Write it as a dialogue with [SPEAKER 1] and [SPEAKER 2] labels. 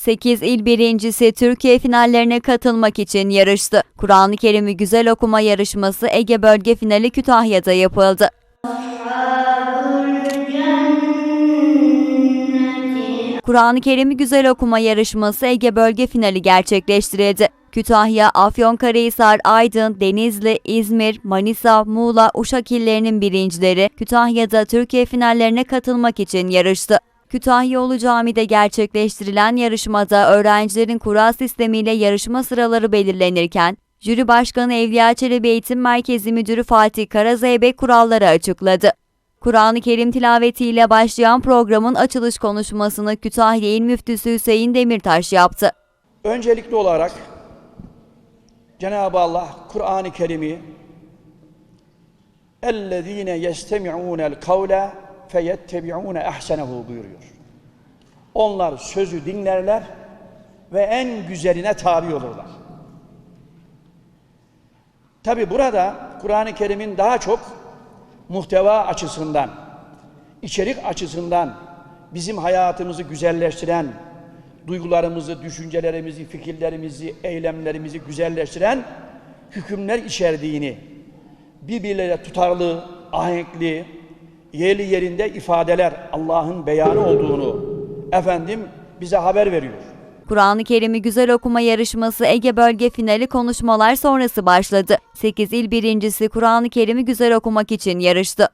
[SPEAKER 1] 8 il birincisi Türkiye finallerine katılmak için yarıştı. Kur'an-ı Kerim'i güzel okuma yarışması Ege Bölge Finali Kütahya'da yapıldı. Kur'an-ı Kerim'i güzel okuma yarışması Ege Bölge Finali gerçekleştirildi. Kütahya, Afyonkarahisar, Aydın, Denizli, İzmir, Manisa, Muğla, Uşak illerinin birincileri Kütahya'da Türkiye finallerine katılmak için yarıştı. Kütahyaoğlu Cami'de gerçekleştirilen yarışmada öğrencilerin kura sistemiyle yarışma sıraları belirlenirken, Jüri Başkanı Evliya Çelebi Eğitim Merkezi Müdürü Fatih Karazeybek kuralları açıkladı. Kur'an-ı Kerim tilavetiyle başlayan programın açılış konuşmasını Kütahya İl Müftüsü Hüseyin Demirtaş yaptı.
[SPEAKER 2] Öncelikli olarak Cenab-ı Allah Kur'an-ı Kerim'i اَلَّذ۪ينَ يَسْتَمِعُونَ الْقَوْلَ feyettebiûne ehsenehu buyuruyor. Onlar sözü dinlerler ve en güzeline tabi olurlar. Tabi burada Kur'an-ı Kerim'in daha çok muhteva açısından, içerik açısından bizim hayatımızı güzelleştiren, duygularımızı, düşüncelerimizi, fikirlerimizi, eylemlerimizi güzelleştiren hükümler içerdiğini, birbirleriyle tutarlı, ahenkli, yerli yerinde ifadeler Allah'ın beyanı olduğunu efendim bize haber veriyor.
[SPEAKER 1] Kur'an-ı Kerim'i güzel okuma yarışması Ege Bölge Finali konuşmalar sonrası başladı. 8 il birincisi Kur'an-ı Kerim'i güzel okumak için yarıştı.